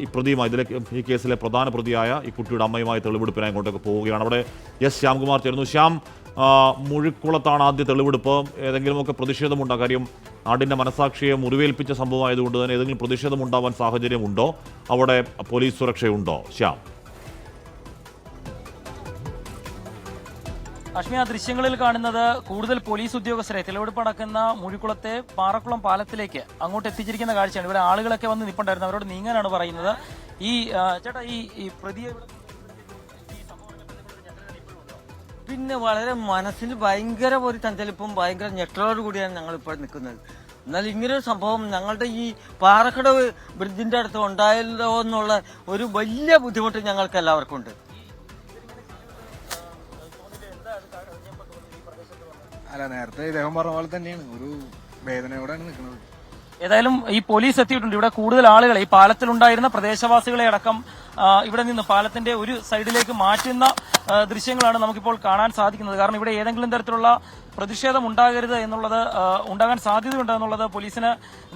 ഈ പ്രതിയുമായി ഇതിലെ ഈ കേസിലെ പ്രധാന പ്രതിയായ ഈ കുട്ടിയുടെ അമ്മയുമായി തെളിവെടുപ്പിനായി കൊണ്ടൊക്കെ പോവുകയാണ്. അവിടെ എസ് ശ്യാംകുമാർ ചേർന്നു ശ്യാം മുഴുക്കുളത്താണ് ആദ്യ തെളിവെടുപ്പ്. ഏതെങ്കിലുമൊക്കെ പ്രതിഷേധമുണ്ടോ? കാര്യം നാടിന്റെ മനസാക്ഷിയെ മുറിവേൽപ്പിച്ച സംഭവമായതുകൊണ്ട് തന്നെ ഏതെങ്കിലും പ്രതിഷേധമുണ്ടാവാൻ സാഹചര്യമുണ്ടോ? അവിടെ പോലീസ് സുരക്ഷയുണ്ടോ? ശ്യാം. അഷ്മി ആ ദൃശ്യങ്ങളിൽ കാണുന്നത് കൂടുതൽ പോലീസ് ഉദ്യോഗസ്ഥരെ തെളിവെടുപ്പ് നടക്കുന്ന മുഴിക്കുളത്തെ പാറക്കുളം പാലത്തിലേക്ക് അങ്ങോട്ട് എത്തിച്ചിരിക്കുന്ന കാഴ്ചയാണ്. ഇവിടെ ആളുകളൊക്കെ വന്ന് നിൽപ്പുണ്ടായിരുന്നു അവരോട് നീങ്ങാനാണ് പറയുന്നത്. ഈ ചേട്ടാ ഈ പ്രതിയെ പിന്നെ വളരെ മനസ്സിന് ഭയങ്കര ഒരു ചഞ്ചലിപ്പും ഭയങ്കര ഞെട്ടലോട് കൂടിയാണ് ഞങ്ങൾ ഇപ്പോൾ നിൽക്കുന്നത്. എന്നാൽ ഇങ്ങനൊരു സംഭവം ഞങ്ങളുടെ ഈ പാറക്കടവ് ബ്രിഡ്ജിന്റെ അടുത്ത് ഉണ്ടായല്ലോ എന്നുള്ള ഒരു വലിയ ബുദ്ധിമുട്ട് ഞങ്ങൾക്ക് എല്ലാവർക്കും ഉണ്ട്. അല്ല നേരത്തെ ഇദ്ദേഹം പറഞ്ഞ പോലെ തന്നെയാണ്. ഒരു വേദനയോടെയാണ് നിൽക്കുന്നത്. ഏതായാലും ഈ പോലീസ് എത്തിയിട്ടുണ്ട്. ഇവിടെ കൂടുതൽ ആളുകൾ ഈ പാലത്തിലുണ്ടായിരുന്ന പ്രദേശവാസികളെ അടക്കം ഇവിടെ നിന്ന് പാലത്തിന്റെ ഒരു സൈഡിലേക്ക് മാറ്റുന്ന ദൃശ്യങ്ങളാണ് നമുക്കിപ്പോൾ കാണാൻ സാധിക്കുന്നത്. കാരണം ഇവിടെ ഏതെങ്കിലും തരത്തിലുള്ള പ്രതിഷേധം ഉണ്ടാകരുത് എന്നുള്ളത് ഉണ്ടാകാൻ സാധ്യതയുണ്ട് എന്നുള്ളത് പോലീസിന്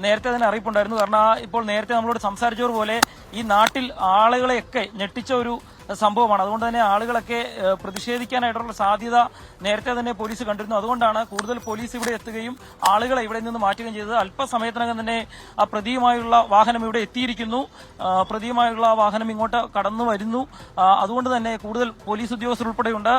നേരത്തെ തന്നെ അറിയിപ്പുണ്ടായിരുന്നു. കാരണം ഇപ്പോൾ നേരത്തെ നമ്മളോട് സംസാരിച്ചവർ പോലെ ഈ നാട്ടിൽ ആളുകളെയൊക്കെ ഞെട്ടിച്ച ഒരു സംഭവമാണ്. അതുകൊണ്ട് തന്നെ ആളുകളൊക്കെ പ്രതിഷേധിക്കാനായിട്ടുള്ള സാധ്യത നേരത്തെ തന്നെ പോലീസ് കണ്ടിരുന്നു. അതുകൊണ്ടാണ് കൂടുതൽ പോലീസ് ഇവിടെ എത്തുകയും ആളുകളെ ഇവിടെ നിന്ന് മാറ്റുകയും ചെയ്തത്. അല്പസമയത്തിനകം തന്നെ ആ പ്രതിയുമായുള്ള വാഹനം ഇവിടെ എത്തിയിരിക്കുന്നു. പ്രതിയുമായുള്ള വാഹനം ഇങ്ങോട്ട് കടന്നു വരുന്നു. അതുകൊണ്ട് തന്നെ കൂടുതൽ പോലീസ് ഉദ്യോഗസ്ഥർ ഉൾപ്പെടെയുണ്ട്.